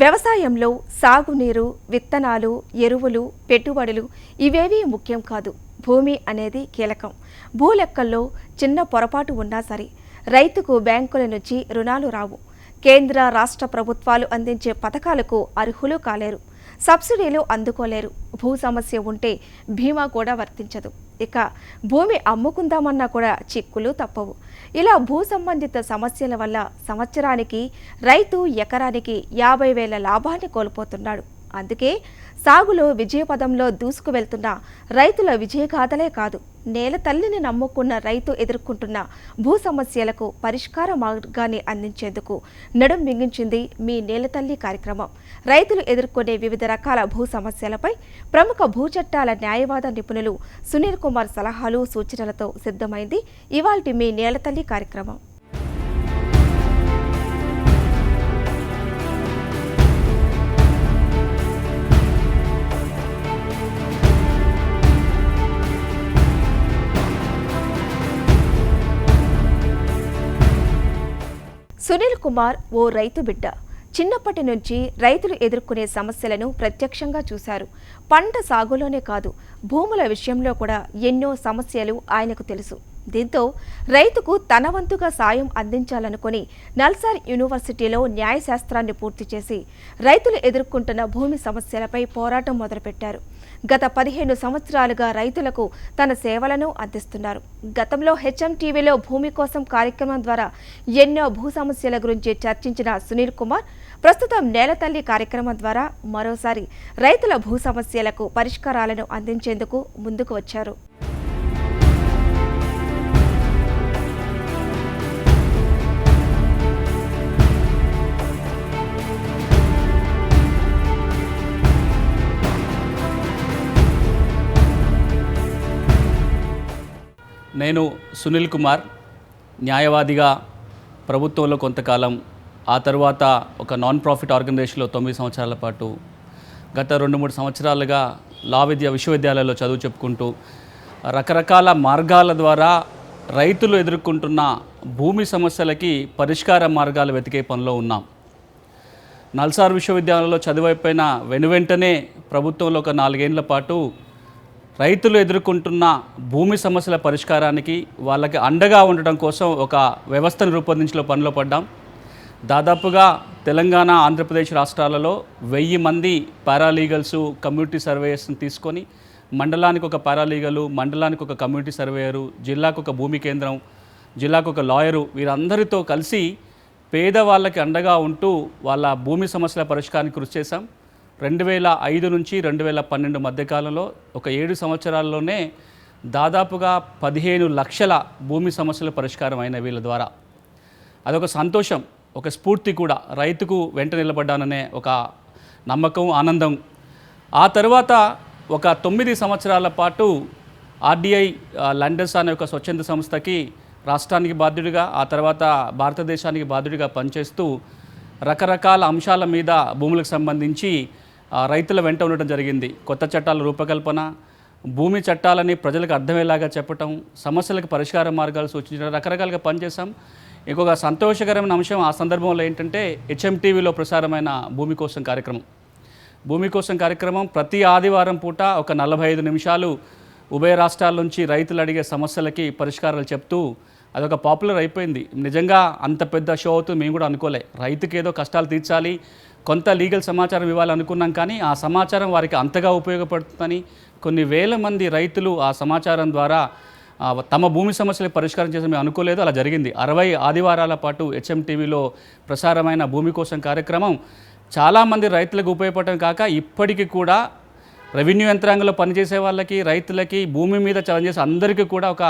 వ్యవసాయంలో సాగునీరు విత్తనాలు ఎరువులు పెట్టుబడులు ఇవేవీ ముఖ్యం కాదు. భూమి అనేది కీలకం. భూలెక్కల్లో చిన్న పొరపాటు ఉన్నా సరే రైతుకు బ్యాంకుల నుంచి రుణాలు రావు. కేంద్ర రాష్ట్ర ప్రభుత్వాలు అందించే పథకాలకు అర్హులు కాలేరు. సబ్సిడీలు అందుకోలేరు. భూ సమస్య ఉంటే బీమా కూడా వర్తించదు. ఇక భూమి అమ్ముకుందామన్నా కూడా చిక్కులు తప్పవు. ఇలా భూ సంబంధిత సమస్యల వల్ల సంవత్సరానికి రైతు ఎకరానికి యాభై వేల లాభాన్ని కోల్పోతున్నాడు. అందుకే సాగులో విజయపదంలో దూసుకు వెళ్తున్న రైతుల విజయగాథలే కాదు. నేల తల్లిని నమ్ముకున్న రైతు ఎదుర్కొంటున్న భూ సమస్యలకు పరిష్కార మార్గాన్ని అందించేందుకు నడుం మింగించింది మీ నేల తల్లి కార్యక్రమం. రైతులు ఎదుర్కొనే వివిధ రకాల భూ సమస్యలపై ప్రముఖ భూ చట్టాల న్యాయవాద నిపుణులు సునీల్ కుమార్ సలహాలు సూచనలతో సిద్ధమైంది ఇవాల్టి మీ నేల తల్లి కార్యక్రమం. సునీల్ కుమార్ ఓ రైతు బిడ్డ. చిన్నప్పటి నుంచి రైతులు ఎదుర్కొనే సమస్యలను ప్రత్యక్షంగా చూశారు. పంట సాగులోనే కాదు భూముల విషయంలో కూడా ఎన్నో సమస్యలు ఆయనకు తెలుసు. దీంతో రైతుకు తన వంతుగా సాయం అందించాలనుకుని నల్సార్ యూనివర్సిటీలో న్యాయశాస్త్రాన్ని పూర్తి చేసి రైతులు ఎదుర్కొంటున్న భూమి సమస్యలపై పోరాటం మొదలుపెట్టారు. గత పదిహేను సంవత్సరాలుగా రైతులకు తన సేవలను అందిస్తున్నారు. గతంలో హెచ్ఎంటీవీలో భూమి కోసం కార్యక్రమం ద్వారా ఎన్నో భూ సమస్యల గురించి చర్చించిన సునీల్ కుమార్ ప్రస్తుతం నేలతల్లి కార్యక్రమం ద్వారా మరోసారి రైతుల భూ సమస్యలకు పరిష్కారాలను అందించేందుకు ముందుకు వచ్చారు. నేను సునీల్ కుమార్ న్యాయవాదిగా ప్రభుత్వంలో కొంతకాలం ఆ తర్వాత ఒక నాన్ ప్రాఫిట్ ఆర్గనైజేషన్లో తొమ్మిది సంవత్సరాల పాటు గత రెండు మూడు సంవత్సరాలుగా లా విద్య విశ్వవిద్యాలయాల్లో చదువు చెప్పుకుంటూ రకరకాల మార్గాల ద్వారా రైతులు ఎదుర్కొంటున్న భూమి సమస్యలకి పరిష్కార మార్గాలు వెతికే పనిలో ఉన్నాం. నల్సార్ విశ్వవిద్యాలయంలో చదువైపోయిన వెనువెంటనే ప్రభుత్వంలో ఒక నాలుగేళ్ళ పాటు రైతులు ఎదుర్కొంటున్న భూమి సమస్యల పరిష్కారానికి వాళ్ళకి అండగా ఉండడం కోసం ఒక వ్యవస్థను రూపొందించలో పనిలో పడ్డాం. దాదాపుగా తెలంగాణ ఆంధ్రప్రదేశ్ రాష్ట్రాలలో వెయ్యి మంది పారాలీగల్స్ కమ్యూనిటీ సర్వేయర్స్ని తీసుకొని మండలానికి ఒక పారాలీగలు మండలానికి ఒక కమ్యూనిటీ సర్వేయరు జిల్లాకు ఒక భూమి కేంద్రం జిల్లాకు ఒక లాయరు వీరందరితో కలిసి పేదవాళ్ళకి అండగా ఉంటూ వాళ్ళ భూమి సమస్యల పరిష్కారానికి కృషి చేశాం. రెండు వేల ఐదు నుంచి రెండు వేల పన్నెండు మధ్యకాలంలో ఒక ఏడు సంవత్సరాల్లోనే దాదాపుగా పదిహేను లక్షల భూమి సమస్యల పరిష్కారం అయిన వీళ్ళ ద్వారా. అదొక సంతోషం ఒక స్ఫూర్తి కూడా. రైతుకు వెంట నిలబడ్డాననే ఒక నమ్మకం ఆనందం. ఆ తర్వాత ఒక తొమ్మిది సంవత్సరాల పాటు ఆర్డీఐ లండన్స్ అనే ఒక స్వచ్ఛంద సంస్థకి రాష్ట్రానికి బాధ్యుడిగా ఆ తర్వాత భారతదేశానికి బాధ్యుడిగా పనిచేస్తూ రకరకాల అంశాల మీద భూములకు సంబంధించి రైతుల వెంట ఉండటం జరిగింది. కొత్త చట్టాల రూపకల్పన భూమి చట్టాలని ప్రజలకు అర్థమయ్యేలాగా చెప్పటం సమస్యలకు పరిష్కార మార్గాలు సూచించడం రకరకాలుగా పనిచేశాం. ఇంకొక సంతోషకరమైన అంశం ఆ సందర్భంలో ఏంటంటే హెచ్ఎంటీవీలో ప్రసారమైన భూమి కోసం కార్యక్రమం. భూమి కోసం కార్యక్రమం ప్రతి ఆదివారం పూట ఒక నలభై ఐదు నిమిషాలు ఉభయ రాష్ట్రాల నుంచి రైతులు అడిగే సమస్యలకి పరిష్కారాలు చెప్తూ అదొక పాపులర్ అయిపోయింది. నిజంగా అంత పెద్ద షో అవుతుంది మేము కూడా అనుకోలే. రైతుకి ఏదో కష్టాలు తీర్చాలి కొంత లీగల్ సమాచారం ఇవ్వాలనుకున్నాం కానీ ఆ సమాచారం వారికి అంతగా ఉపయోగపడుతుందని కొన్ని వేల మంది రైతులు ఆ సమాచారం ద్వారా తమ భూమి సమస్యలకు పరిష్కారం చేసి మేము అనుకోలేదు. అలా జరిగింది. అరవై ఆదివారాల పాటు హెచ్ఎం టీవీలో ప్రసారమైన భూమి కోసం కార్యక్రమం చాలామంది రైతులకు ఉపయోగపడటం కాక ఇప్పటికీ కూడా రెవెన్యూ యంత్రాంగంలో పనిచేసే వాళ్ళకి రైతులకి భూమి మీద పనిచేసే అందరికీ కూడా ఒక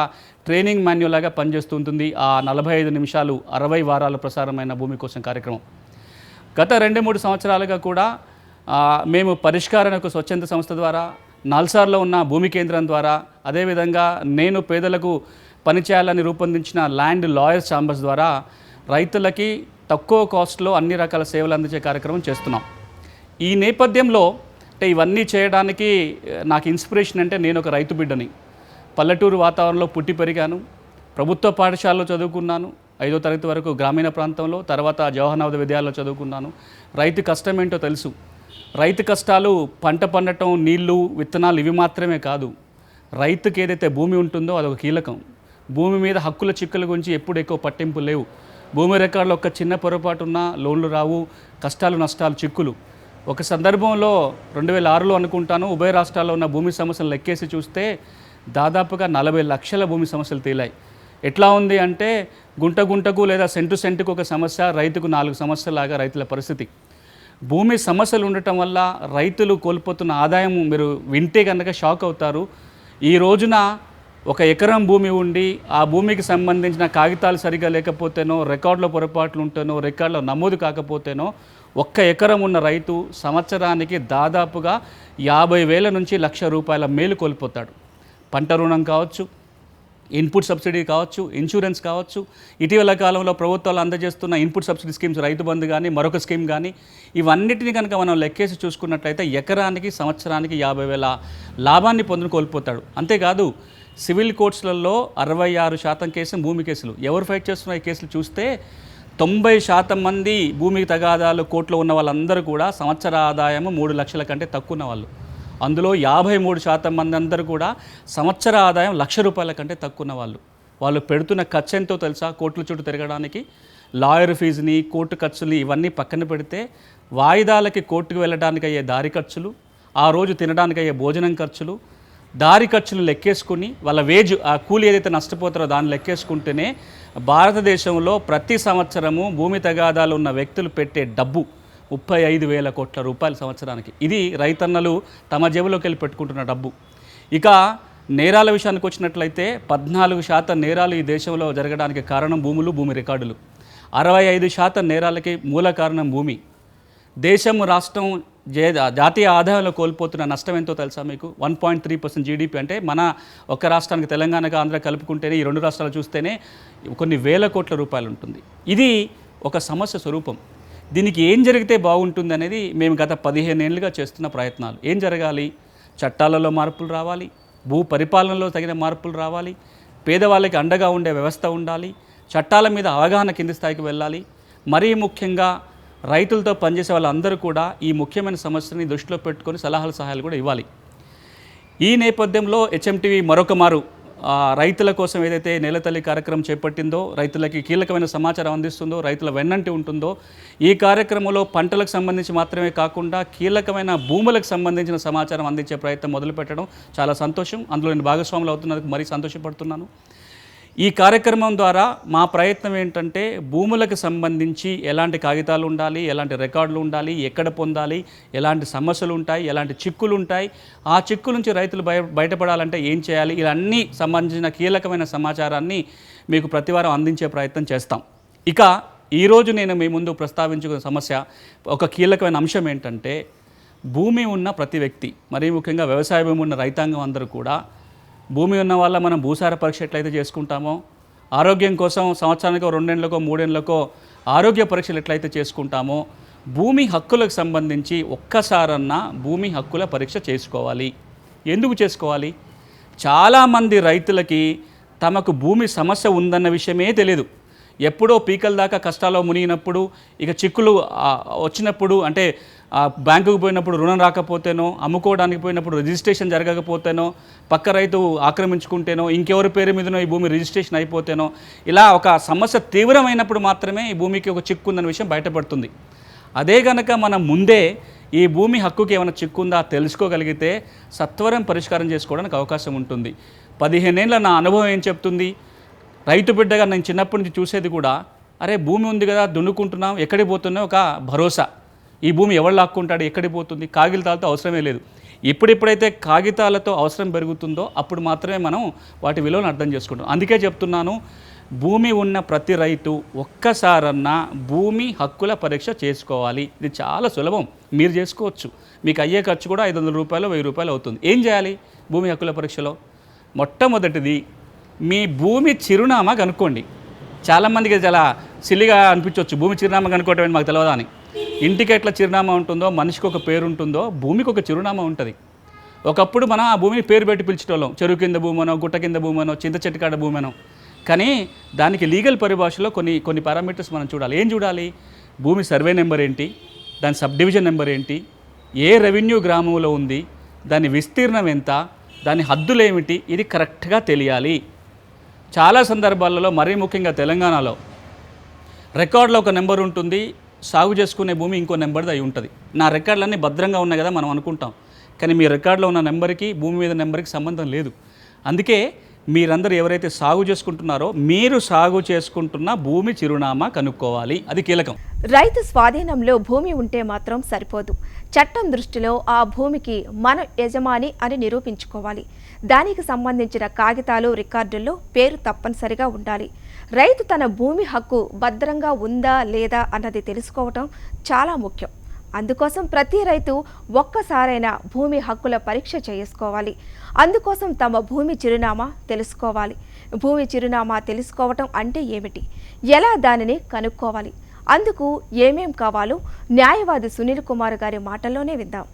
ట్రైనింగ్ మాన్యువల్ లాగా పనిచేస్తుంటుంది ఆ నలభై ఐదు నిమిషాలు అరవై వారాలు ప్రసారమైన భూమి కోసం కార్యక్రమం. గత రెండు మూడు సంవత్సరాలుగా కూడా మేము పరిష్కారం స్వచ్ఛంద సంస్థ ద్వారా నాల్సార్లో ఉన్న భూమి కేంద్రం ద్వారా అదేవిధంగా నేను పేదలకు పనిచేయాలని రూపొందించిన ల్యాండ్ లాయర్స్ ఛాంబర్స్ ద్వారా రైతులకి తక్కువ కాస్ట్లో అన్ని రకాల సేవలు అందించే కార్యక్రమం చేస్తున్నాం. ఈ నేపథ్యంలో అంటే ఇవన్నీ చేయడానికి నాకు ఇన్స్పిరేషన్ అంటే నేను ఒక రైతు బిడ్డని. పల్లెటూరు వాతావరణంలో పుట్టి పెరిగాను. ప్రభుత్వ పాఠశాలలో చదువుకున్నాను. ఐదో తరగతి వరకు గ్రామీణ ప్రాంతంలో తర్వాత జవహర్నవోదయ విద్యాలయంలో చదువుకున్నాను. రైతు కష్టం ఏంటో తెలుసు. రైతు కష్టాలు పంట పండటం నీళ్ళు విత్తనాలు ఇవి మాత్రమే కాదు. రైతుకి ఏదైతే భూమి ఉంటుందో అదొక కీలకం. భూమి మీద హక్కుల చిక్కుల గురించి ఎప్పుడు ఎక్కువ పట్టింపు లేవు. భూమి రికార్డులో ఒక చిన్న పొరపాటు ఉన్నా లోన్లు రావు కష్టాలు నష్టాలు చిక్కులు. ఒక సందర్భంలో రెండు వేల ఆరులో అనుకుంటాను ఉభయ రాష్ట్రాల్లో ఉన్న భూమి సమస్యలు లెక్కేసి చూస్తే దాదాపుగా నలభై లక్షల భూమి సమస్యలు తేలాయి. ఎట్లా ఉంది అంటే గుంట గుంటకు లేదా సెంటు సెంటుకు ఒక సమస్య రైతుకు నాలుగు సమస్యలాగా రైతుల పరిస్థితి. భూమి సమస్యలు ఉండటం వల్ల రైతులు కోల్పోతున్న ఆదాయం మీరు వింటే కనుక షాక్ అవుతారు. ఈ రోజున ఒక ఎకరం భూమి ఉండి ఆ భూమికి సంబంధించిన కాగితాలు సరిగా లేకపోతేనో రికార్డులో పొరపాట్లు ఉంటేనో రికార్డులో నమోదు కాకపోతేనో ఒక్క ఎకరం ఉన్న రైతు సంవత్సరానికి దాదాపుగా యాభై వేల నుంచి లక్ష రూపాయల మేలు కోల్పోతాడు. పంట రుణం కావచ్చు ఇన్పుట్ సబ్సిడీ కావచ్చు ఇన్సూరెన్స్ కావచ్చు. ఇటీవల కాలంలో ప్రభుత్వాలు అందజేస్తున్న input subsidy schemes Rythu Bandhu కానీ మరొక స్కీమ్ కానీ ఇవన్నిటిని కనుక మనం లెక్కేసి చూసుకున్నట్లయితే ఎకరానికి సంవత్సరానికి యాభై వేల లాభాన్ని పొందుని కోల్పోతాడు. అంతేకాదు సివిల్ కోర్ట్స్లలో అరవై ఆరు శాతం కేసులు భూమి కేసులు. ఎవరు ఫైట్ చేస్తున్న ఈ కేసులు చూస్తే తొంభై శాతం మంది భూమికి తగాదాలు కోర్టులో ఉన్న వాళ్ళందరూ కూడా సంవత్సర ఆదాయము మూడు లక్షల కంటే తక్కువ ఉన్న వాళ్ళు. అందులో యాభై మూడు శాతం మంది అందరూ కూడా సంవత్సర ఆదాయం లక్ష రూపాయల కంటే తక్కువ ఉన్న వాళ్ళు. వాళ్ళు పెడుతున్న ఖర్చు ఎంతో తెలుసా? కోర్టుల చుట్టూ తిరగడానికి లాయర్ ఫీజుని కోర్టు ఖర్చులు ఇవన్నీ పక్కన పెడితే వాయిదాలకి కోర్టుకు వెళ్ళడానికి అయ్యే దారి ఖర్చులు ఆ రోజు తినడానికి అయ్యే భోజనం ఖర్చులు దారి ఖర్చులు లెక్కేసుకుని వాళ్ళ వేజ్ ఆ కూలి ఏదైతే నష్టపోతారో దాన్ని లెక్కేసుకుంటేనే భారతదేశంలో ప్రతి సంవత్సరము భూమి తగాదాలు ఉన్న వ్యక్తులు పెట్టే డబ్బు ముప్పై ఐదు వేల కోట్ల రూపాయల సంవత్సరానికి. ఇది రైతన్నలు తమ జేబులోకి వెళ్ళి పెట్టుకుంటున్న డబ్బు. ఇక నేరాల విషయానికి వచ్చినట్లయితే పద్నాలుగు శాతం నేరాలు ఈ దేశంలో జరగడానికి కారణం భూములు భూమి రికార్డులు. అరవై ఐదు శాతం నేరాలకి మూల కారణం భూమి. దేశం రాష్ట్రం జే జాతీయ ఆదాయంలో కోల్పోతున్న నష్టం ఎంతో తెలుసా మీకు? One point three percent GDP అంటే మన ఒక రాష్ట్రానికి తెలంగాణకు ఆంధ్ర కలుపుకుంటేనే ఈ రెండు రాష్ట్రాలు చూస్తేనే కొన్ని వేల కోట్ల రూపాయలు ఉంటుంది. ఇది ఒక సమస్య స్వరూపం. దీనికి ఏం జరిగితే బాగుంటుంది అనేది మేము గత పదిహేను ఏళ్ళుగా చేస్తున్న ప్రయత్నాలు. ఏం జరగాలి? చట్టాలలో మార్పులు రావాలి భూ పరిపాలనలో తగిన మార్పులు రావాలి పేదవాళ్ళకి అండగా ఉండే వ్యవస్థ ఉండాలి చట్టాల మీద అవగాహన కింది స్థాయికి వెళ్ళాలి. మరీ ముఖ్యంగా రైతులతో పనిచేసే వాళ్ళందరూ కూడా ఈ ముఖ్యమైన సమస్యని దృష్టిలో పెట్టుకొని సలహాలు సహాయాలు కూడా ఇవ్వాలి. ఈ నేపథ్యంలో హెచ్ఎంటీవీ మరొక మారు రైతుల కోసం ఏదైతే నేలతల్లి కార్యక్రమం చేపట్టిందో రైతులకి కీలకమైన సమాచారం అందిస్తుందో రైతుల వెన్నంటి ఉంటుందో ఈ కార్యక్రమంలో పంటలకు సంబంధించి మాత్రమే కాకుండా కీలకమైన భూములకు సంబంధించిన సమాచారం అందించే ప్రయత్నం మొదలుపెట్టడం చాలా సంతోషం. అందులో నేను భాగస్వాములు అవుతున్నందుకు మరీ సంతోషపడుతున్నాను. ఈ కార్యక్రమం ద్వారా మా ప్రయత్నం ఏంటంటే భూములకు సంబంధించి ఎలాంటి కాగితాలు ఉండాలి ఎలాంటి రికార్డులు ఉండాలి ఎక్కడ పొందాలి ఎలాంటి సమస్యలు ఉంటాయి ఎలాంటి చిక్కులు ఉంటాయి. ఆ చిక్కుల నుంచి రైతులు బయ బయటపడాలంటే ఏం చేయాలి? ఇవన్నీ సంబంధించిన కీలకమైన సమాచారాన్ని మీకు ప్రతివారం అందించే ప్రయత్నం చేస్తాం. ఇక ఈరోజు నేను మీ ముందు ప్రస్తావించుకున్న సమస్య ఒక కీలకమైన అంశం ఏంటంటే భూమి ఉన్న ప్రతి వ్యక్తి మరీ ముఖ్యంగా వ్యవసాయ భూమి ఉన్న రైతాంగం అందరూ కూడా భూమి ఉన్న వల్ల మనం భూసార పరీక్ష ఎట్లయితే చేసుకుంటామో ఆరోగ్యం కోసం సంవత్సరానికో రెండేళ్ళకో మూడేళ్ళకో ఆరోగ్య పరీక్షలు ఎట్లయితే చేసుకుంటామో భూమి హక్కులకు సంబంధించి ఒక్కసారన్నా భూమి హక్కుల పరీక్ష చేసుకోవాలి. ఎందుకు చేసుకోవాలి? చాలామంది రైతులకి తమకు భూమి సమస్య ఉందన్న విషయమే తెలియదు ఎప్పుడో పీకల దాకా కష్టాల్లో మునిగినప్పుడు ఇక చిక్కులు వచ్చినప్పుడు అంటే బ్యాంకుకు పోయినప్పుడు రుణం రాకపోతేనో అమ్ముకోవడానికి పోయినప్పుడు రిజిస్ట్రేషన్ జరగకపోతేనో పక్క రైతు ఆక్రమించుకుంటేనో ఇంకెవరి పేరు మీదనో ఈ భూమి రిజిస్ట్రేషన్ అయిపోతేనో ఇలా ఒక సమస్య తీవ్రమైనప్పుడు మాత్రమే ఈ భూమికి ఒక చిక్కు ఉందన్న విషయం బయటపడుతుంది. అదే గనక మనం ముందే ఈ భూమి హక్కుకి ఏమైనా చిక్కుందా తెలుసుకోగలిగితే సత్వరం పరిష్కారం చేసుకోవడానికి అవకాశం ఉంటుంది. పదిహేనేళ్ళ నా అనుభవం ఏం చెప్తుంది? రైతు బిడ్డగా నేను చిన్నప్పటి నుంచి చూసేది కూడా అరే భూమి ఉంది కదా దున్నుకుంటున్నాం ఎక్కడికి పోతున్నా ఒక భరోసా. ఈ భూమి ఎవరు లాక్కుంటాడు ఎక్కడికి పోతుంది? కాగితాలతో అవసరమే లేదు. ఇప్పుడిప్పుడైతే కాగితాలతో అవసరం పెరుగుతుందో అప్పుడు మాత్రమే మనం వాటి విలువను అర్థం చేసుకుంటాం. అందుకే చెప్తున్నాను భూమి ఉన్న ప్రతి రైతు ఒక్కసారన్నా భూమి హక్కుల పరీక్ష చేసుకోవాలి. ఇది చాలా సులభం. మీరు చేసుకోవచ్చు. మీకు అయ్యే ఖర్చు కూడా ఐదు వందల రూపాయలు వెయ్యి రూపాయలు అవుతుంది. ఏం చేయాలి భూమి హక్కుల పరీక్షలో? మొట్టమొదటిది మీ భూమి చిరునామా కనుక్కోండి. చాలామందికి చాలా సిల్లిగా అనిపించవచ్చు. భూమి చిరునామా కనుక్కోవటం మాకు తెలియదా అని. ఇంటికి ఎట్లా చిరునామా ఉంటుందో మనిషికి ఒక పేరు ఉంటుందో భూమికి ఒక చిరునామా ఉంటుంది. ఒకప్పుడు మనం ఆ భూమిని పేరు పెట్టి పిలిచేటోళ్ళం. చెరువు కింద భూమనో గుట్ట కింద భూమనో చింత చెట్టు కాడ భూమనో. కానీ దానికి లీగల్ పరిభాషలో కొన్ని కొన్ని పారామీటర్స్ మనం చూడాలి. ఏం చూడాలి? భూమి సర్వే నెంబర్ ఏంటి? దాని సబ్ డివిజన్ నెంబర్ ఏంటి? ఏ రెవెన్యూ గ్రామంలో ఉంది? దాని విస్తీర్ణం ఎంత? దాని హద్దులు ఏమిటి? ఇది కరెక్ట్గా తెలియాలి. చాలా సందర్భాలలో మరీ ముఖ్యంగా తెలంగాణలో రికార్డులో ఒక నెంబర్ ఉంటుంది సాగు చేసుకునే భూమి ఇంకో నెంబర్ది అయి ఉంటుంది. నా రికార్డులన్నీ భద్రంగా ఉన్నాయి కదా మనం అనుకుంటాం. కానీ మీ రికార్డులో ఉన్న నెంబర్కి భూమి మీద నెంబర్కి సంబంధం లేదు. అందుకే మీరందరూ ఎవరైతే సాగు చేసుకుంటున్నారో మీరు సాగు చేసుకుంటున్న భూమి చిరునామా కనుక్కోవాలి. అది కీలకం. రైతు స్వాధీనంలో భూమి ఉంటే మాత్రం సరిపోదు. చట్టం దృష్టిలో ఆ భూమికి మన యజమాని అని నిరూపించుకోవాలి. దానికి సంబంధించిన కాగితాలు రికార్డుల్లో పేరు తప్పనిసరిగా ఉండాలి. రైతు తన భూమి హక్కు భద్రంగా ఉందా లేదా అన్నది తెలుసుకోవటం చాలా ముఖ్యం. అందుకోసం ప్రతి రైతు ఒక్కసారైనా భూమి హక్కుల పరీక్ష చేసుకోవాలి. అందుకోసం తమ భూమి చిరునామా తెలుసుకోవాలి. భూమి చిరునామా తెలుసుకోవటం అంటే ఏమిటి? ఎలా దానిని కనుక్కోవాలి? అందుకు ఏమేం కావాలో న్యాయవాది సునీల్ కుమార్ గారి మాటల్లోనే విందాం.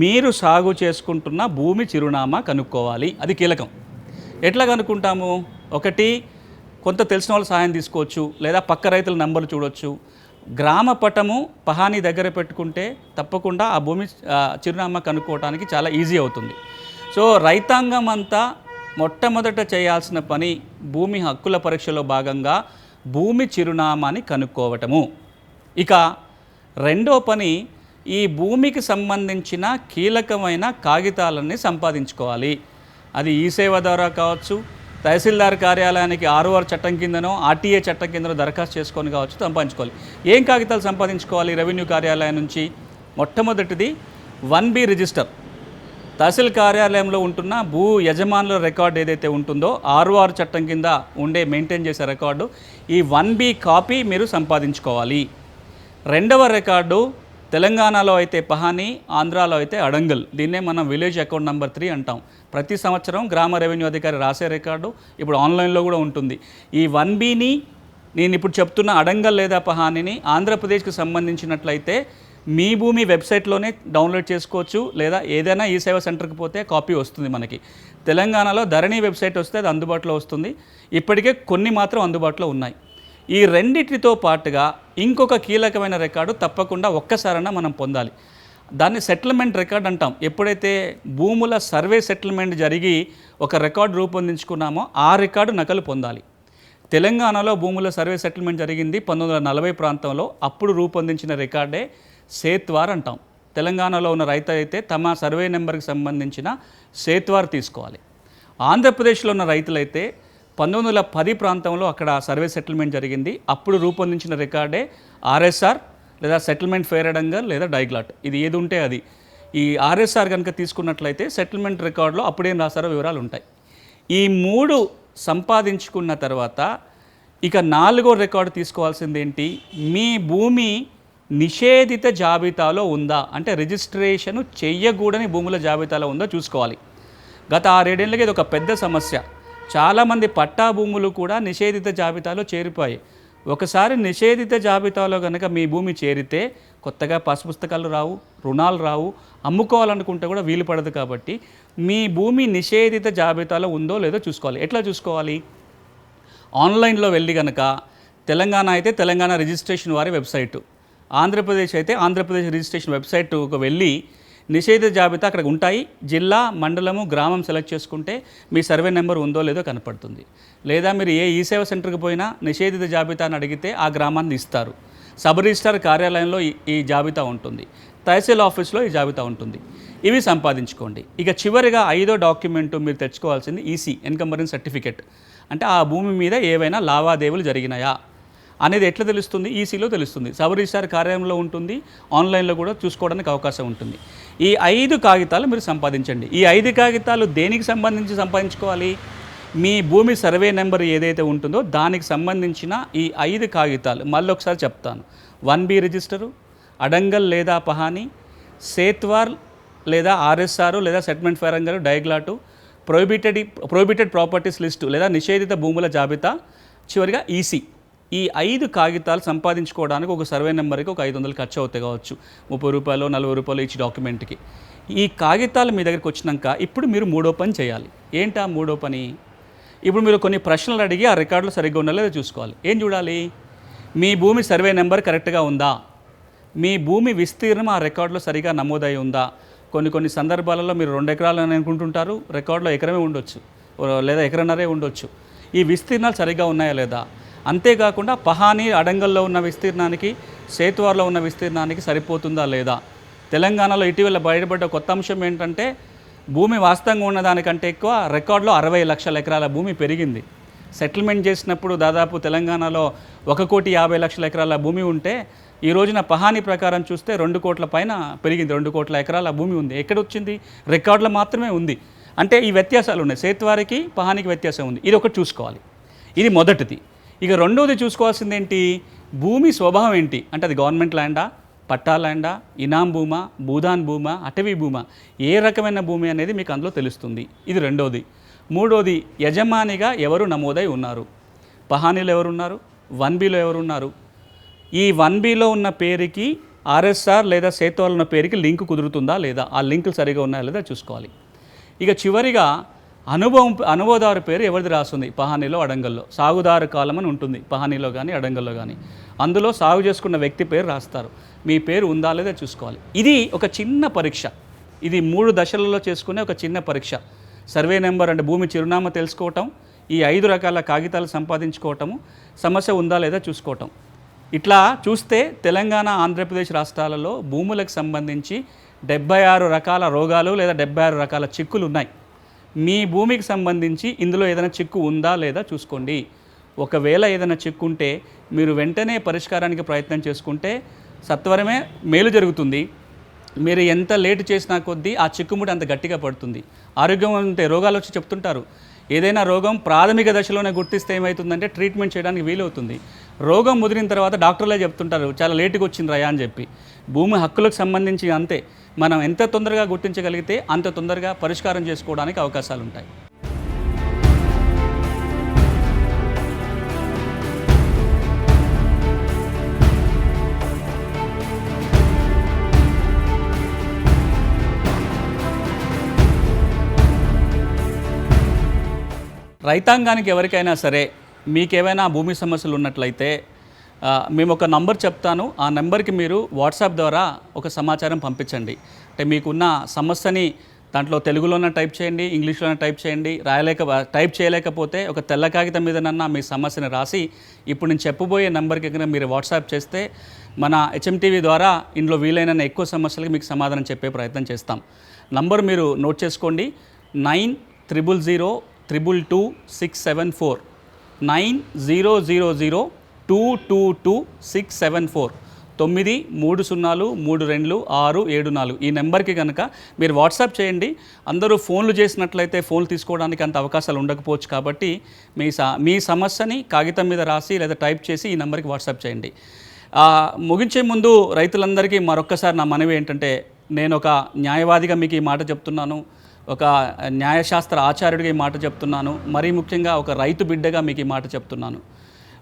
మీరు సాగు చేసుకుంటున్న భూమి చిరునామా కనుక్కోవాలి. అది కీలకం. ఎట్లా కనుక్కుంటాము? ఒకటి కొంత తెలిసిన వాళ్ళ సహాయం తీసుకోవచ్చు లేదా పక్క రైతుల నంబర్లు చూడొచ్చు. గ్రామ పటము పహానీ దగ్గర పెట్టుకుంటే తప్పకుండా ఆ భూమి చిరునామా కనుక్కోవడానికి చాలా ఈజీ అవుతుంది. సో రైతాంగం అంతా మొట్టమొదట చేయాల్సిన పని భూమి హక్కుల పరీక్షలో భాగంగా భూమి చిరునామాని కనుక్కోవటము. ఇక రెండో పని ఈ భూమికి సంబంధించిన కీలకమైన కాగితాలన్నీ సంపాదించుకోవాలి. అది ఈ సేవ ద్వారా కావచ్చు తహసీల్దార్ కార్యాలయానికి ఆర్ఓఆర్ చట్టం కిందనో ఆర్టీఏ చట్టం కిందనో దరఖాస్తు చేసుకొని కావచ్చు సంపాదించుకోవాలి. ఏం కాగితాలు సంపాదించుకోవాలి రెవెన్యూ కార్యాలయం నుంచి? మొట్టమొదటిది వన్ బి రిజిస్టర్. తహసీల్ కార్యాలయంలో ఉంటున్న భూ యజమానుల రికార్డు ఏదైతే ఉంటుందో ఆర్ఓఆర్ చట్టం కింద ఉండే మెయింటైన్ చేసే రికార్డు ఈ వన్ బి కాపీ మీరు సంపాదించుకోవాలి. రెండవ రికార్డు తెలంగాణలో అయితే పహాని ఆంధ్రాలో అయితే అడంగల్. దీన్నే మనం విలేజ్ అకౌంట్ నెంబర్ త్రీ అంటాం. ప్రతి సంవత్సరం గ్రామ రెవెన్యూ అధికారి రాసే రికార్డు ఇప్పుడు ఆన్లైన్లో కూడా ఉంటుంది. ఈ వన్ బీని నేను ఇప్పుడు చెప్తున్న అడంగల్ లేదా పహానిని ఆంధ్రప్రదేశ్కి సంబంధించినట్లయితే మీ భూమి వెబ్సైట్లోనే డౌన్లోడ్ చేసుకోవచ్చు లేదా ఏదైనా ఈ సేవా సెంటర్కి పోతే కాపీ వస్తుంది మనకి. తెలంగాణలో ధరణి వెబ్సైట్ వస్తే అది అందుబాటులో వస్తుంది. ఇప్పటికే కొన్ని మాత్రం అందుబాటులో ఉన్నాయి. ఈ రెండిటితో పాటుగా ఇంకొక కీలకమైన రికార్డు తప్పకుండా ఒక్కసారైనా మనం పొందాలి. దాన్ని సెటిల్మెంట్ రికార్డ్ అంటాం. ఎప్పుడైతే భూముల సర్వే సెటిల్మెంట్ జరిగి ఒక రికార్డు రూపొందించుకున్నామో ఆ రికార్డు నకలు పొందాలి. తెలంగాణలో భూముల సర్వే సెటిల్మెంట్ జరిగింది పంతొమ్మిది వందల నలభై ప్రాంతంలో. అప్పుడు రూపొందించిన రికార్డే సేత్వార్ అంటాం. తెలంగాణలో ఉన్న రైతు అయితే తమ సర్వే నెంబర్కి సంబంధించిన సేత్వార్ తీసుకోవాలి. ఆంధ్రప్రదేశ్లో ఉన్న రైతులైతే పంతొమ్మిది వందల పది ప్రాంతంలో అక్కడ సర్వే సెటిల్మెంట్ జరిగింది. అప్పుడు రూపొందించిన రికార్డే ఆర్ఎస్ఆర్ లేదా సెటిల్మెంట్ ఫేర్ అడంగర్ లేదా డైగ్లాట్. ఇది ఏది ఉంటే అది. ఈ ఆర్ఎస్ఆర్ కనుక తీసుకున్నట్లయితే సెటిల్మెంట్ రికార్డులో అప్పుడేం రాసారో వివరాలు ఉంటాయి. ఈ మూడు సంపాదించుకున్న తర్వాత ఇక నాలుగో రికార్డు తీసుకోవాల్సింది ఏంటి మీ భూమి నిషేధిత జాబితాలో ఉందా? అంటే రిజిస్ట్రేషన్ చెయ్యకూడని భూముల జాబితాలో ఉందో చూసుకోవాలి. గత ఆరేడేళ్ళకి ఇది ఒక పెద్ద సమస్య. చాలామంది పట్టా భూములు కూడా నిషేధిత జాబితాలో చేరిపోయాయి. ఒకసారి నిషేధిత జాబితాలో కనుక మీ భూమి చేరితే కొత్తగా పాస్ పుస్తకాలు రావు రుణాలు రావు అమ్ముకోవాలనుకుంటే కూడా వీలు పడదు కాబట్టి మీ భూమి నిషేధిత జాబితాలో ఉందో లేదో చూసుకోవాలి. ఎట్లా చూసుకోవాలి? ఆన్లైన్లో వెళ్ళి కనుక తెలంగాణ అయితే తెలంగాణ రిజిస్ట్రేషన్ వారి వెబ్సైటు ఆంధ్రప్రదేశ్ అయితే ఆంధ్రప్రదేశ్ రిజిస్ట్రేషన్ వెబ్సైట్కు వెళ్ళి నిషేధ జాబితా అక్కడ ఉంటాయి. జిల్లా మండలము గ్రామం సెలెక్ట్ చేసుకుంటే మీ సర్వే నెంబర్ ఉందో లేదో కనపడుతుంది. లేదా మీరు ఏ ఈ సేవ సెంటర్కి పోయినా నిషేధిత జాబితాను అడిగితే ఆ గ్రామాన్ని ఇస్తారు. సబ్ రిజిస్టార్ కార్యాలయంలో ఈ- ఈ జాబితా ఉంటుంది. తహసీల్ ఆఫీస్లో ఈ జాబితా ఉంటుంది. ఇవి సంపాదించుకోండి. ఇక చివరిగా ఐదో డాక్యుమెంట్ మీరు తెచ్చుకోవాల్సింది ఈసీ ఎన్కంబరెన్స్ సర్టిఫికెట్. అంటే ఆ భూమి మీద ఏవైనా లావాదేవీలు జరిగినాయా? అనేది ఎట్లా తెలుస్తుంది? ఈసీలో తెలుస్తుంది. సబ్ రిజిస్టార్ కార్యాలయంలో ఉంటుంది. ఆన్లైన్లో కూడా చూసుకోవడానికి అవకాశం ఉంటుంది. ఈ ఐదు కాగితాలు మీరు సంపాదించండి. ఈ ఐదు కాగితాలు దేనికి సంబంధించి సంపాదించుకోవాలి? మీ భూమి సర్వే నెంబర్ ఏదైతే ఉంటుందో దానికి సంబంధించిన ఈ ఐదు కాగితాలు మళ్ళీ ఒకసారి చెప్తాను. వన్ బి రిజిస్టరు అడంగల్ లేదా పహాని సేత్వార్ లేదా ఆర్ఎస్ఆర్ లేదా సెటిల్మెంట్ ఫైరంగర్ డైగ్లాటు ప్రొహిబిటెడ్ ప్రొహిబిటెడ్ ప్రాపర్టీస్ లిస్టు లేదా నిషేధిత భూముల జాబితా చివరిగా ఈసీ. ఈ ఐదు కాగితాలు సంపాదించుకోవడానికి ఒక సర్వే నెంబర్కి ఒక ఐదు వందలు ఖర్చు అవుతాయి కావచ్చు. ముప్పై రూపాయలు నలభై రూపాయలు ఇచ్చి డాక్యుమెంట్కి. ఈ కాగితాలు మీ దగ్గరికి వచ్చినాక ఇప్పుడు మీరు మూడో పని చేయాలి. ఏంటి ఆ మూడో పని? ఇప్పుడు మీరు కొన్ని ప్రశ్నలు అడిగి ఆ రికార్డులు సరిగ్గా ఉన్నా లేదో చూసుకోవాలి. ఏం చూడాలి? మీ భూమి సర్వే నెంబర్ కరెక్ట్గా ఉందా? మీ భూమి విస్తీర్ణం ఆ రికార్డులో సరిగా నమోదై ఉందా? కొన్ని కొన్ని సందర్భాలలో మీరు రెండు ఎకరాలు అని అనుకుంటుంటారు. రికార్డులో ఎకరమే ఉండొచ్చు. లేదా ఎకరన్నరే ఉండొచ్చు. ఈ విస్తీర్ణాలు సరిగా ఉన్నాయా లేదా? అంతేకాకుండా పహానీ అడంగల్లో ఉన్న విస్తీర్ణానికి సేతువార్లో ఉన్న విస్తీర్ణానికి సరిపోతుందా లేదా? తెలంగాణలో ఇటీవల బయటపడ్డ కొత్త అంశం ఏంటంటే భూమి వాస్తవంగా ఉన్న దానికంటే ఎక్కువ రికార్డులో అరవై లక్షల ఎకరాల భూమి పెరిగింది. సెటిల్మెంట్ చేసినప్పుడు దాదాపు తెలంగాణలో ఒక కోటి యాభై లక్షల ఎకరాల భూమి ఉంటే ఈ రోజున పహాని ప్రకారం చూస్తే రెండు కోట్ల పైన పెరిగింది రెండు కోట్ల ఎకరాల భూమి ఉంది. ఎక్కడ వచ్చింది రికార్డులో మాత్రమే ఉంది. అంటే ఈ వ్యత్యాసాలు ఉన్నాయి సేత్వారికి పహానికి వ్యత్యాసం ఉంది. ఇది ఒకటి చూసుకోవాలి. ఇది మొదటిది. ఇక రెండవది చూసుకోవాల్సింది ఏంటి భూమి స్వభావం ఏంటి? అంటే అది గవర్నమెంట్ ల్యాండా? పట్టా ల్యాండా? ఇనాం భూమా? భూదాన్ భూమా? అటవీ భూమా? ఏ రకమైన భూమి అనేది మీకు అందులో తెలుస్తుంది? ఇది రెండోది. మూడోది యజమానిగా ఎవరు నమోదై ఉన్నారు? పహానీలు ఎవరున్నారు? వన్ బిలో ఎవరున్నారు? ఈ వన్ బిలో ఉన్న పేరుకి ఆర్ఎస్ఆర్ లేదా సేతోల్ ఉన్న పేరుకి లింక్ కుదురుతుందా లేదా? ఆ లింకులు సరిగా ఉన్నాయా లేదా చూసుకోవాలి. ఇక చివరిగా అనుభవం అనుభవదారు పేరు ఎవరిది రాస్తుంది పహానీలో అడంగల్లో. సాగుదారు కాలం అని ఉంటుంది. పహానీలో కానీ అడంగల్లో కానీ అందులో సాగు చేసుకున్న వ్యక్తి పేరు రాస్తారు. మీ పేరు ఉందా లేదా చూసుకోవాలి. ఇది ఒక చిన్న పరీక్ష. ఇది మూడు దశలలో చేసుకునే ఒక చిన్న పరీక్ష. సర్వే నెంబర్ అంటే భూమి చిరునామా తెలుసుకోవటం ఈ ఐదు రకాల కాగితాలు సంపాదించుకోవటము సమస్య ఉందా లేదా చూసుకోవటం. ఇట్లా చూస్తే తెలంగాణ ఆంధ్రప్రదేశ్ రాష్ట్రాలలో భూములకు సంబంధించి డెబ్బై ఆరు రకాల రోగాలు లేదా డెబ్బై ఆరు రకాల చిక్కులు ఉన్నాయి. మీ భూమికి సంబంధించి ఇందులో ఏదైనా చిక్కు ఉందా లేదా చూసుకోండి. ఒకవేళ ఏదైనా చిక్కు ఉంటే మీరు వెంటనే పరిష్కారానికి ప్రయత్నం చేసుకుంటే సత్వరమే మేలు జరుగుతుంది. మీరు ఎంత లేట్ చేసినా కొద్దీ ఆ చిక్కుముడి అంత గట్టిగా పడుతుంది. ఆరోగ్యం అంటే రోగాలు వచ్చి చెప్తుంటారు. ఏదైనా రోగం ప్రాథమిక దశలోనే గుర్తిస్తే ఏమవుతుందంటే ట్రీట్మెంట్ చేయడానికి వీలవుతుంది. రోగం ముదిరిన తర్వాత డాక్టర్లే చెప్తుంటారు చాలా లేటుగా వచ్చింది రయా అని చెప్పి. భూమి హక్కులకు సంబంధించి అంతే. మనం ఎంత తొందరగా గుర్తించగలిగితే అంత తొందరగా పరిష్కారం చేసుకోవడానికి అవకాశాలు ఉంటాయి రైతాంగానికి ఎవరికైనా సరే మీకేమైనా భూమి సమస్యలు ఉన్నట్లయితే మేము ఒక నంబర్ చెప్తాను. ఆ నెంబర్కి మీరు వాట్సాప్ ద్వారా ఒక సమాచారం పంపించండి. అంటే మీకున్న సమస్యని దాంట్లో తెలుగులోనే టైప్ చేయండి ఇంగ్లీష్లోనే టైప్ చేయండి రాయలేక టైప్ చేయలేకపోతే ఒక తెల్ల కాగితం మీదనన్నా మీ సమస్యని రాసి ఇప్పుడు నేను చెప్పబోయే నెంబర్కి కనుక మీరు వాట్సాప్ చేస్తే మన హెచ్ఎంటీవీ ద్వారా ఇందులో వీలైన ఎక్కువ సమస్యలకి మీకు సమాధానం చెప్పే ప్రయత్నం చేస్తాం. నంబర్ మీరు నోట్ చేసుకోండి. Nine triple zero triple two six seven four. Nine zero zero zero two two two six seven four. తొమ్మిది మూడు సున్నాలు మూడు రెండు ఆరు ఏడు నాలుగు. ఈ నెంబర్కి కనుక మీరు వాట్సాప్ చేయండి. అందరూ ఫోన్లు చేసినట్లయితే ఫోన్లు తీసుకోవడానికి అంత అవకాశాలు ఉండకపోవచ్చు కాబట్టి మీ స మీ సమస్యని కాగితం మీద రాసి లేదా టైప్ చేసి ఈ నెంబర్కి వాట్సాప్ చేయండి. ముగించే ముందు రైతులందరికీ మరొక్కసారి నా మనవి ఏంటంటే నేను ఒక న్యాయవాదిగా మీకు ఈ మాట చెప్తున్నాను. ఒక న్యాయశాస్త్ర ఆచార్యుడిగా ఈ మాట చెప్తున్నాను. మరీ ముఖ్యంగా ఒక రైతు బిడ్డగా మీకు ఈ మాట చెప్తున్నాను.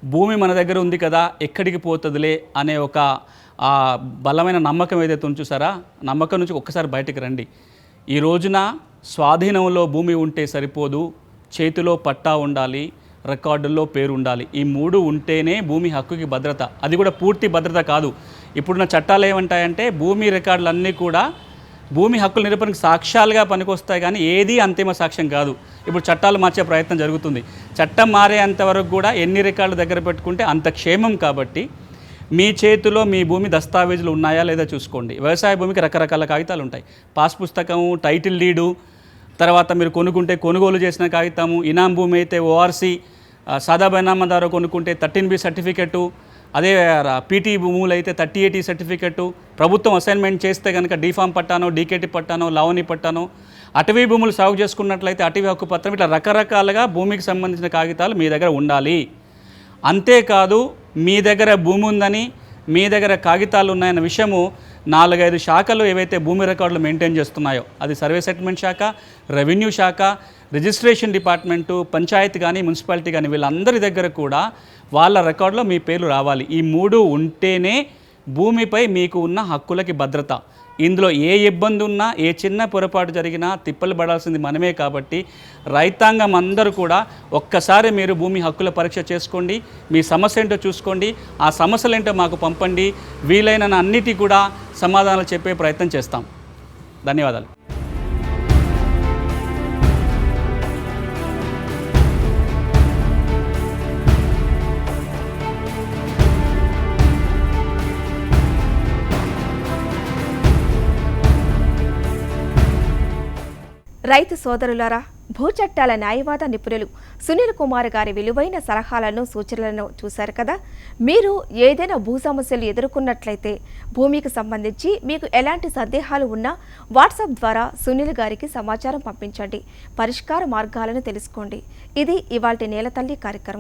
భూమి మన దగ్గర ఉంది కదా ఎక్కడికి పోతుందిలే అనే ఒక ఆ బలమైన నమ్మకం ఏదైతే ఉంది చూసారా? నమ్మకం నుంచి ఒక్కసారి బయటకు రండి. ఈ రోజున స్వాధీనంలో భూమి ఉంటే సరిపోదు చేతిలో పట్టా ఉండాలి రికార్డుల్లో పేరు ఉండాలి. ఈ మూడు ఉంటేనే భూమి హక్కుకి భద్రత. అది కూడా పూర్తి భద్రత కాదు. ఇప్పుడున్న చట్టాలు ఏమంటాయంటే భూమి రికార్డులన్నీ కూడా భూమి హక్కుల నిరూపణకు సాక్ష్యాలుగా పనికొస్తాయి కానీ ఏది అంతిమ సాక్ష్యం కాదు. ఇప్పుడు చట్టాలు మార్చే ప్రయత్నం జరుగుతుంది. చట్టం మారేంత వరకు కూడా ఎన్ని రికార్డులు దగ్గర పెట్టుకుంటే అంత క్షేమం కాబట్టి మీ చేతిలో మీ భూమి దస్తావేజులు ఉన్నాయా లేదా చూసుకోండి. వ్యవసాయ భూమికి రకరకాల కాగితాలు ఉంటాయి. పాస్ పుస్తకం టైటిల్ లీడు తర్వాత మీరు కొనుక్కుంటే కొనుగోలు చేసిన కాగితము ఇనాం భూమి అయితే ఓఆర్సీ సాదా బైనామాదారు కొనుక్కుంటే థర్టీన్ బి సర్టిఫికెట్ అదే పీటీ భూములు అయితే థర్టీ ఎయిటీ సర్టిఫికెట్ ప్రభుత్వం అసైన్మెంట్ చేస్తే కనుక డీఫామ్ పట్టానో డీకేటీ పట్టానో లావణి పట్టానో అటవీ భూములు సాగు చేసుకున్నట్లయితే అటవీ హక్కు పత్రం ఇట్లా రకరకాలుగా భూమికి సంబంధించిన కాగితాలు మీ దగ్గర ఉండాలి. అంతేకాదు మీ దగ్గర భూమి ఉందని మీ దగ్గర కాగితాలు ఉన్నాయన్న విషయము నాలుగైదు శాఖలు ఏవైతే భూమి రికార్డులు మెయింటైన్ చేస్తున్నాయో అది సర్వే సెటిల్మెంట్ శాఖ రెవెన్యూ శాఖ రిజిస్ట్రేషన్ డిపార్ట్మెంటు పంచాయతీ కానీ మున్సిపాలిటీ కానీ వీళ్ళందరి దగ్గర కూడా వాళ్ళ రికార్డులో మీ పేర్లు రావాలి. ఈ మూడు ఉంటేనే భూమిపై మీకు ఉన్న హక్కులకి భద్రత. ఇందులో ఏ ఇబ్బంది ఉన్నా ఏ చిన్న పొరపాటు జరిగినా తిప్పలు పడాల్సింది మనమే కాబట్టి రైతాంగం అందరూ కూడా ఒక్కసారి మీరు భూమి హక్కుల పరీక్ష చేసుకోండి మీ సమస్య ఏంటో చూసుకోండి ఆ సమస్యలు ఏంటో మాకు పంపండి వీలైన అన్నిటి కూడా సమాధానాలు చెప్పే ప్రయత్నం చేస్తాం. ధన్యవాదాలు. రైతు సోదరులారా భూచట్టాల న్యాయవాద నిపుణులు సునీల్ కుమార్ గారి విలువైన సలహాలను సూచనలను చూశారు కదా? మీరు ఏదైనా భూ సమస్యలు ఎదుర్కొన్నట్లయితే భూమికి సంబంధించి మీకు ఎలాంటి సందేహాలు ఉన్నా వాట్సాప్ ద్వారా సునీల్ గారికి సమాచారం పంపించండి. పరిష్కార మార్గాలను తెలుసుకోండి. ఇది ఇవాల్టి నేలతల్లి కార్యక్రమం.